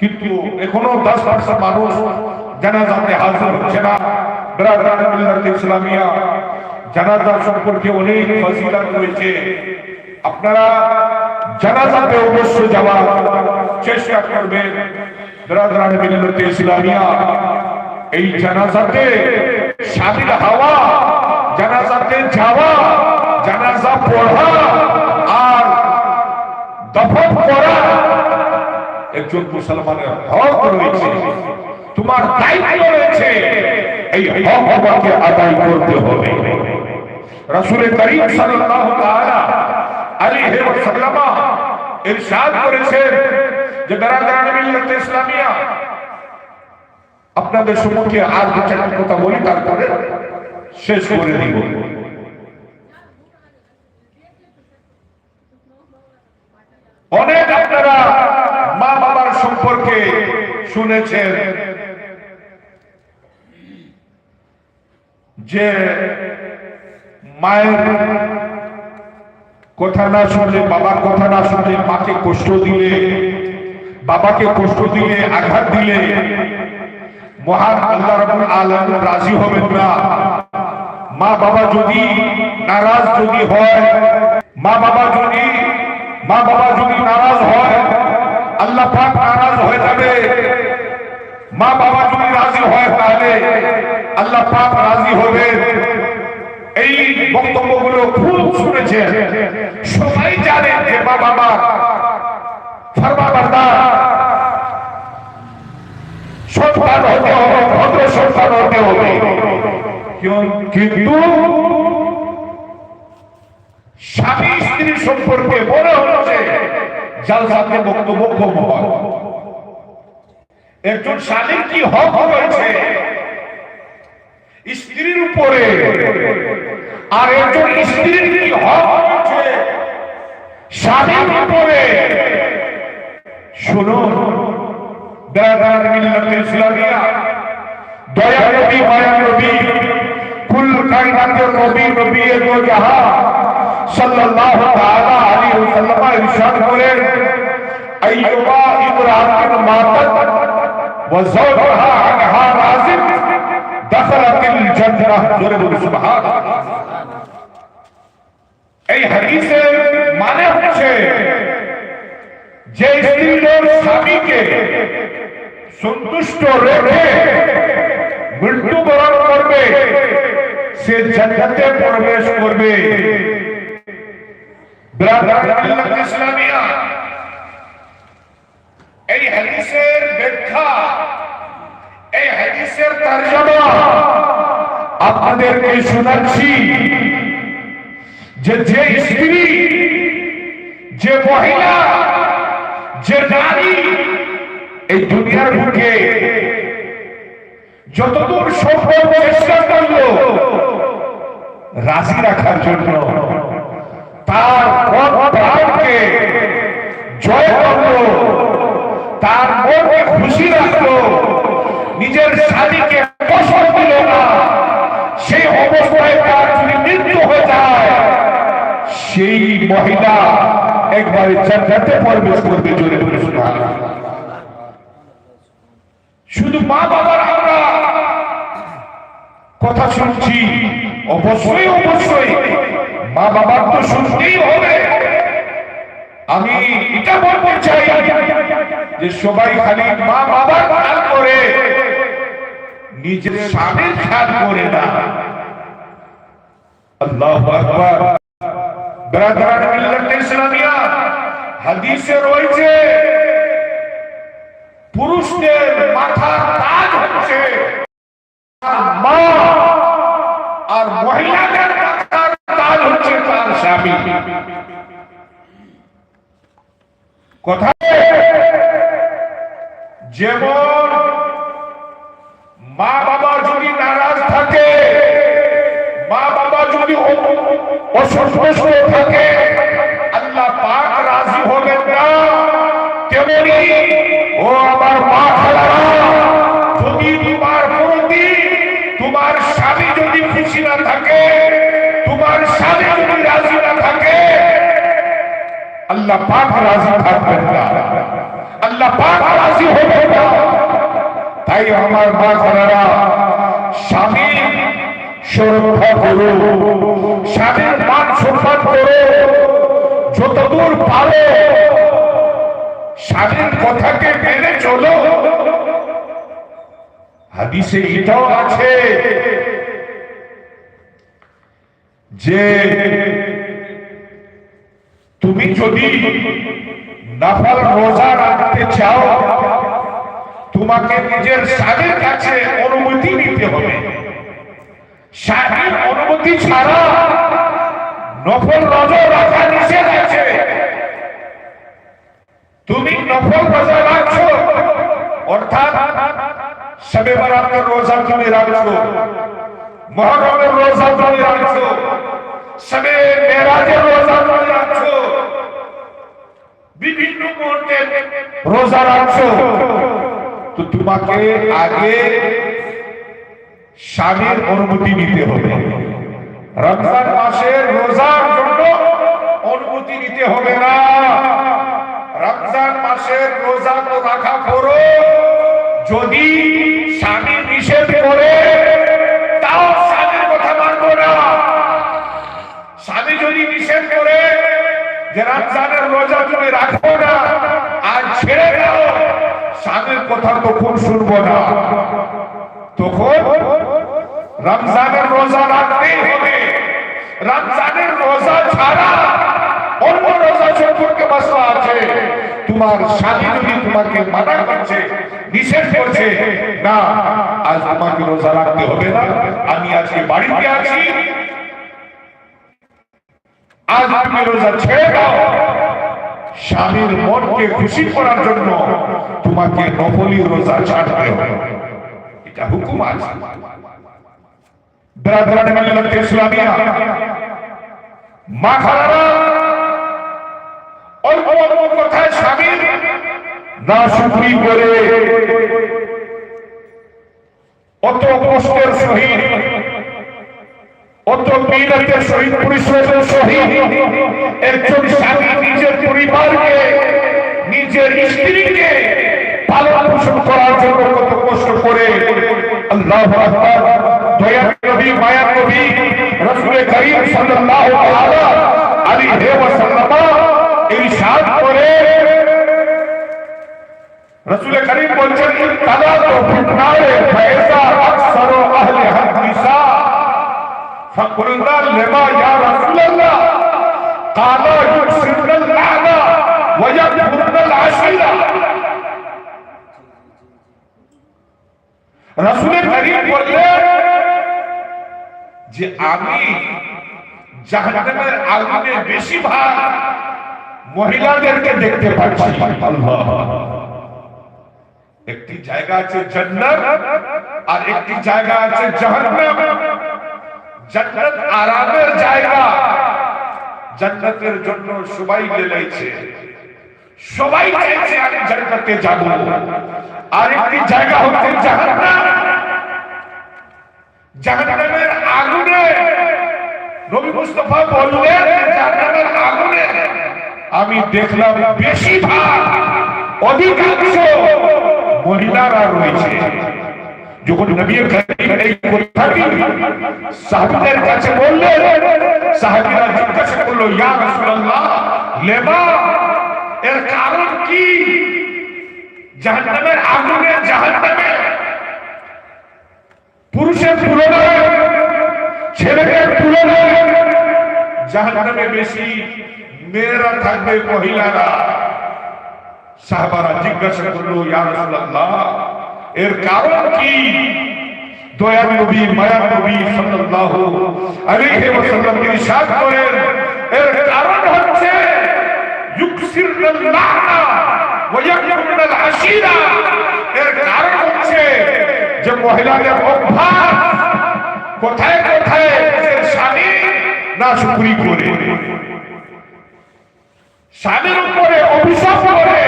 কিন্তু এখনও দশ পার্সেন্ট মানুষ জানাজাতে হাজির হচ্ছে না। ব্রাদারান মিল্লাত ইসলামিয়া। জানাজা সম্পর্কে অনেক ফজিলত রয়েছে। আপনারা জানাজাতে অবশ্যই যাওয়ার চেষ্টা করবেন। ব্রাদারান মিল্লাত ইসলামিয়া। এই জানাজাতে শামিল হওয়া, জানাজাতে যাওয়া, জানাজা পড়া আর দফন করা একজন মুসলমানের হক রয়েছে। তোমার দায়িত্ব রয়েছে। এই হক আমাকে আদায় করতে হবে। রাসূল করিম সাল্লাল্লাহু তাআলা আলাইহি ওয়াসাল্লাম ইরশাদ করেছেন যে বেরাদারান মিল্লাত ইসলামিয়া, আপনাদের সম্মুখে আর দু চারটি কথা বলি, তারপরে শেষ করে দিব। অনেক আপনারা মা বাবার সম্পর্কে শুনেছেন যে মায়ের কথা না শুনলে, বাবার কথা না শুনলে, মাকে কষ্ট দিলে, বাবাকে কষ্ট দিলে, আঘাত দিলে, মহান আল্লাহ রাব্বুল আলামিন রাজি হবেন না। মা বাবা যদি নারাজ যদি হয় মা বাবা যদি মা বাবা যদি নারাজ হয় আল্লাহ পাক নারাজ হয়ে যাবে। মা বাবা যদি রাজি হয় তাহলে আল্লাহ পাক রাজি হবে এই বক্তব্যগুলো খুব শুনেছে সবাই জানে যে মা বাবা ফরমা সন্তান হতে হবে, ভদ্র সন্তান হতে হবে। কিন্তু স্বামী স্ত্রী সম্পর্কে মনে হচ্ছে। জালসাতে বক্তব্য কম হয়। একজন স্বামীর কি হক রয়েছে? স্ত্রীর উপরে। আর একজন স্ত্রীর কি হক রয়েছে? স্বামীর উপরে। শুনুন। বেড়াদার মিল্লাত দয়া নবী মায়া নবী কুল কায়নাতের নবী নবী এ দো জাহান সাল্লাল্লাহু তাআলা আলাইহি ওয়াসাল্লাম ইরশাদ করেন আইয়ুবা ইমরাতিন মাতাত ওয়া যাওজুহা আনহা রাজিব দাখালাতিল জান্নাহ জোরে বলি সুবহানাল্লাহ এই হাদিসের মানে হচ্ছে যে স্ত্রী লোক স্বামীকে সন্তুষ্ট রেখে মৃত্যুবরণ করবে সে জান্নাতে প্রবেশ করবে ব্রাদার এই হাদিসের ব্যাখ্যা, এই হাদিসের তরজমা আপনাদেরকে শোনাচ্ছি যে যে স্ত্রী, যে মহিলা, যে নারী এই দুনিয়ার বুকে যতদূর সম্ভব চেষ্টা করল, রাজি রাখার জন্য তার মন জয় করল, তার মনকে খুশি রাখল, নিজের স্বামীকে কষ্ট দিল না, সেই অবস্থায় তার যদি মৃত্যু হয়ে যায়, সেই মহিলা একবারে জান্নাতে প্রবেশ করবে জোরে সুবহানাল্লাহ। শুধু মা বাবার আমরা কথা শুনছি, অবশ্যই অবশ্যই। মা বাবার তো শুনতেই হবে। আমি এটা বলতে চাই যে সবাই খালি মা বাবার খেয়াল করে, নিজের স্বামীর খেয়াল করে না। রয়েছে, পুরুষদের মাথার তাজ হচ্ছে। মা আর মহিলাদের মাথার তাজ হচ্ছে তার স্বামী। কথা যেমন মা বাবা যদি নারাজ থাকে, মা বাবা যদি অসন্তুষ্ট থাকে, আল্লাহ পাক রাজি হবেন না। তেমনি, ও আমার মা খালারা, যদি তোমার প্রতি তোমার স্বামী যদি খুশি না থাকে আল্লাহ পাক রাজি থাকবেন না। আল্লাহ পাক রাজি রাজি হবে না। তাই আমার মা খানারা স্বামী সুরক্ষা করো, স্বামীর মান সম্মান করো। যতদূর পারো, স্বামীর কথাকে মেনে চলো। হাদিসে এটাও আছে যে তুমি যদি নাফাল রোজা রাখতে চাও, তোমাকে নিজের স্বামীর কাছে অনুমতি নিতে হবে। স্বামীর অনুমতি ছাড়া নফল রোজা রাখা নিষেধ আছে। তুমি নফল রোজা রাখছো, অর্থাৎ সবে বরাতের রোজা তুমি রাখছো, মহরমের রোজা তুমি রাখছো সবে মেরাজের রোজা তুমি রাখছো। বিভিন্ন রোজা রাখছো? তো তোমাকে আগে স্বামীর অনুমতি নিতে হবে। রমজান মাসের রোজার জন্য অনুমতি নিতে হবে না। রমজান মাসের রোজা তো রাখা করো যদি রমজানের রোজা তুমি রাখো না। আর ছেড়ে দাও স্বামীর কথা তখন শুনব না। তখন রমজানের রোজা রাখতেই হবে। রমজানের রোজা ছাড়া অন্য রোজা সম্পর্কে মশলা আছে। তোমার স্বামী যদি তোমাকে মানা করছে, নিষেধ করছে, না, আজ আমাকে রোজা রাখতে হবে না। আমি আজকে বাড়িতে আছি আজ তুমি রোজা ছেড়ে দাও। স্বামীর মনকে খুশি করার জন্য তোমাকে নফলি রোজা ছাড়তে হবে। এটা হুকুম আছে। ব্রাদারান মিল্লাত ইসলামিয়া, মা খালারা, অল্প অল্প কথায় স্বামীর না শুকরি করে অত কষ্টের সহিত অত মেহনতের সহিত পরিশ্রমের সহিত একজন স্বামী নিজের পরিবারকে, নিজের স্ত্রীকে পালন পোষণ করার জন্য কত কষ্ট করে আল্লাহ দয়া নবী, মায়া নবী, রাসূল করিম বলছেন তালা তো ফিতনায়ে ফয়সা আকসার আহলে হক নিসা। فقلنا لما يا رسول الله قال يكسرن اللعنة ويكفرن العشيرة রসুলের করিম বললেন যে আমি জাহান্নামের আগুনে বেশি ভাগ মহিলাদেরকে দেখতে পাচ্ছি আল্লাহ একটি জায়গা আছে জান্নাত আর একটি জায়গা আছে জাহান্নাম জান্নাত আরামের জায়গা। জান্নাতের জন্য সবাই লেলাইছে সবাই চাইছে আমি জান্নাতে যাব। আর একটি জায়গা হচ্ছে জাহান্নাম। জাহান্নামের আগুনে নবী মুস্তাফা বললেন, জাহান্নামের আগুনে আমি দেখলাম বেশি ভাগ অধিকাংশ মহিলারা রয়েছে। যখন নবী করিম এই কথাটি সাহাবীদের কাছে বললেন সাহাবীরা জিজ্ঞাসা করল, ইয়া রাসূলুল্লাহ লেমা এর কারণ কি? জাহান্নামের আগুনে, জাহান্নামে। পুরুষের তুলনায়, ছেলেদের তুলনায় জাহান্নামে বেশি মেয়েরা থাকবে, মহিলারা। সাহাবারা জিজ্ঞাসা করল, ইয়া রাসূলুল্লাহ এর কারণ কি? দয়ার নবী, মায়ার নবী সাল্লাল্লাহু আলাইহি ওয়াসাল্লাম ইরশাদ করেন, এর কারণ হচ্ছে ইউকসিরুল লাহনা ওয়া ইয়াকফুরুল আশিরা। এর কারণ হচ্ছে যে মহিলাদের অভ্যাস কোথায় কোথায় স্বামী না শুকরি করে। স্বামীর উপরে অভিশাপ করে,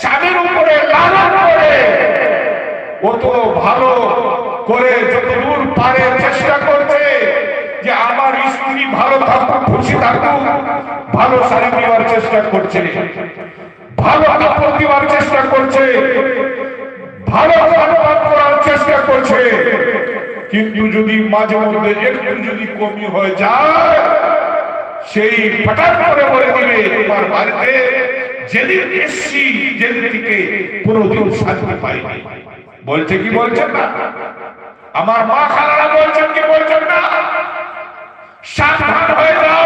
স্বামীর উপরে লালন করে। ও তো ভালো করে যতদূর পারে চেষ্টা করছে যে আমার স্ত্রী ভালো থাকুক, খুশি থাকুক, ভালো শাড়ি নেওয়ার চেষ্টা করছে। ভালো কাপড় দেওয়ার চেষ্টা করছে। ভালো খানপান করার চেষ্টা করছে। কিন্তু যদি মাঝে মধ্যে একটু যদি কমি হয়ে যায়, সেই হঠাৎ করে বলে দিবে, তোমার বাড়িতে যেদিন এসছি, যেদিন থেকে কোনোদিন শান্তি পাইনি। বলছে কি বলছেন না? আমার মা খালারা বলছেন কি বলছেন না? সাবধান হয়ে যাও।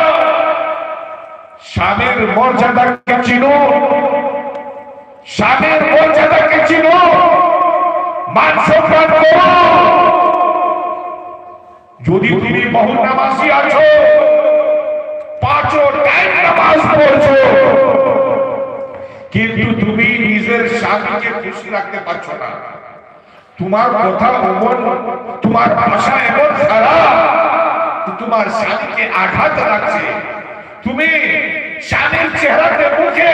স্বামীর মর্যাদাকে চিনো। স্বামীর মর্যাদাকে চিনো। মান সম্মান করো। যদি তুমি বহু নামাজি আছো, পাঁচও টাইম নামাজ পড়ছো, কিন্তু তুমি নিজের স্বামীকে খুশি রাখতে পারছ না। তোমার কথা এমন তোমার ভাষা এমন খারাপ তোমার স্বামীকে আঘাত লাগছে। তুমি স্বামীর চেহারাতে মুখে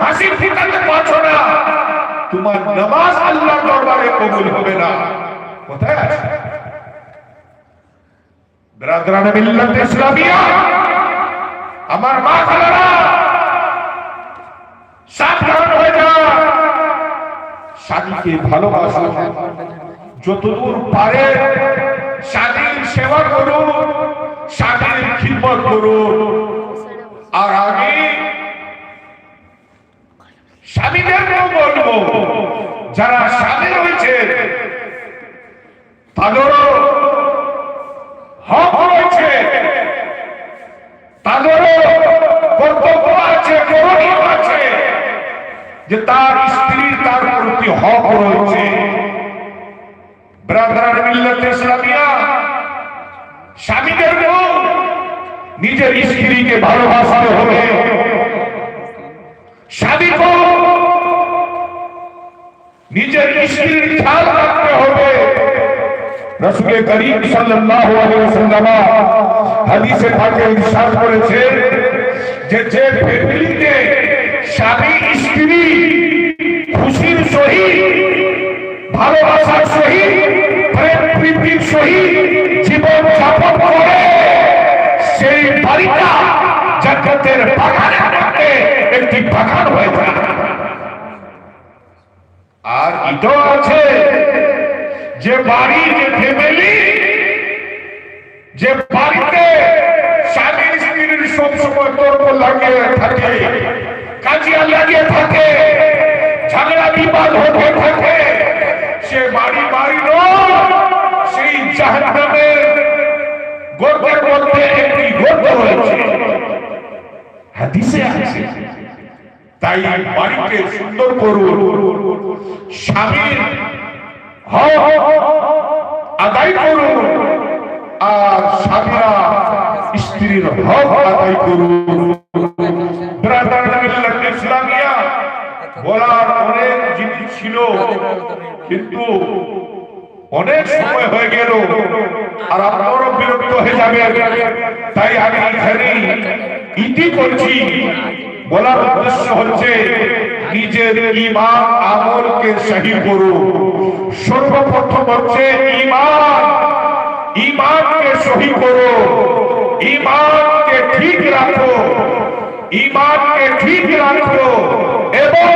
হাসি ফুটাতে পারছ না। তোমার নামাজ আল্লাহর দরবারে কবুল হবে না। কোথায় আছে? ব্রাদরান মিল্লাত ইসলামিয়া, আমার মা খালারা, সাবধান হয়ে যা স্বামীকে ভালোবাসা। যতদূর পারে স্বামীর সেবা করুন স্বামীর খিদমত করুন। আর আমি স্বামীদেরকেও বলব, যারা স্বাধীন রয়েছে, তাদেরও নিজের স্ত্রীর খেয়াল রাখতে হবে। রসুল করিম সাল্লাল্লাহু আলাইহি ওয়াসাল্লাম হাদিসে পাকে ইরশাদ করেছে যে যে ফ্যামিলিতে স্বামী, স্ত্রী খুশির সহিত, ভালোবাসার সহিত, প্রেম, প্রীতির সহিত জীবন যাপন করে, সেই বাড়িটা জান্নাতের বাগানের একটি বাগান হয়ে যায়। আর এটাও আছে। যে বাড়ি যে ফ্যামিলি যে বাড়িতে স্বামী স্ত্রীর সবসময় তর্ক লাগিয়ে থাকে, কাজিয়া লাগিয়ে থাকে ঝগড়া বিবাদ হতে থাকে, সে বাড়ি বাড়ি সেই জাহান্নামের গর্তের মধ্যে একটি গর্ত রয়েছে। হাদিসে আছে। তাই বাড়িকে সুন্দর করুন। স্বামীর আদায় করুন। আর স্বামীরা স্ত্রীর হক আদায় করুন। ইসলামিয়া বলার অনেক জিনিস ছিল, কিন্তু অনেক সময় হয়ে গেল, আর আপনারও বিরক্ত হয়ে যাবে। তাই আমি এখানে ইতি করছি। বলার উদ্দেশ্য হচ্ছে নিজের ইমান আমলকে সহি করো সর্বপ্রথম হচ্ছে ইমান ইমানকে সহি করো ইমানকে ঠিক রাখো ইমানকে ঠিক রাখো এবং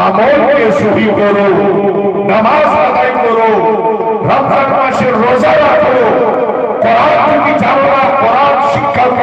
আমলকে সহি করো নামাজ আদায় করো রমজান মাসের রোজা রাখো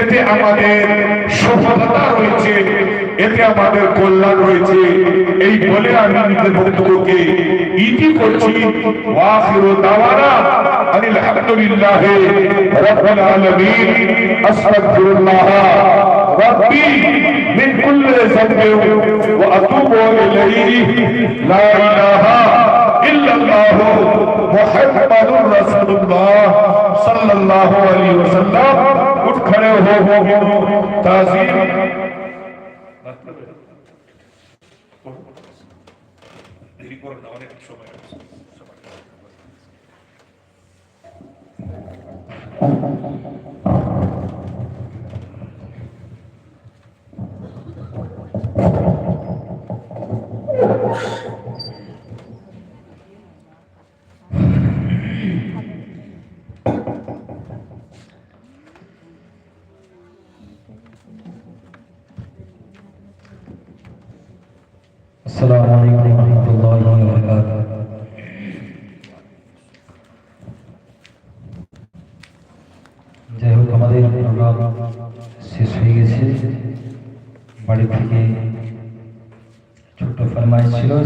এতে আমাদের সফলতা রয়েছে এতে আমাদের কল্যাণ রয়েছে এই বলে আমি নিজের বক্তব্যকে ইতি করছি ওয়াখিরু দাওয়ানা আনিল হামদুলিল্লাহ রাব্বিল আলামিন আস্তাগফিরুল্লাহ ربي من كل ذنب واتوب اليه لا اله إلا الله محمد رسول الله صلى الله عليه وسلم. اٹھ کھڑے ہو تعظیم দেরি করে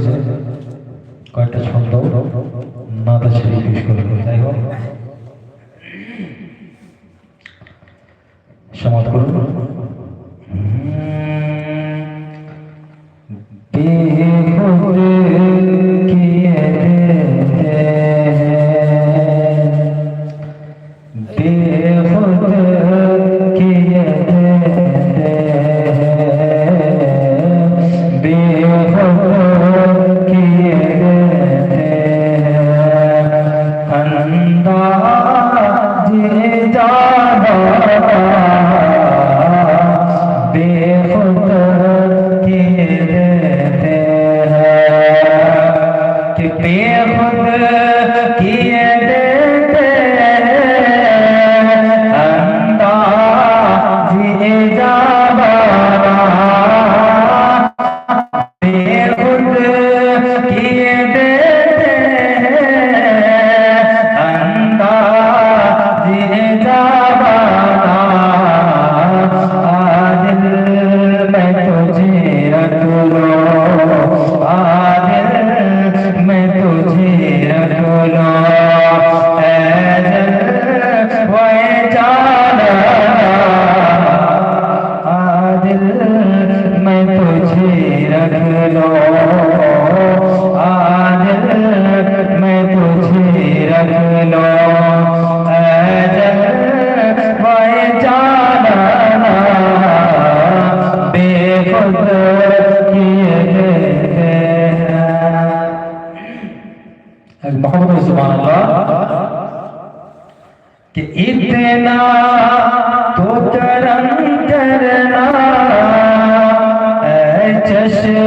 রয়েছে কয়েকটা ছন্দ মাতা ছেড়ে পেশ করব যাই হোক। সমাজ করুন चश्मे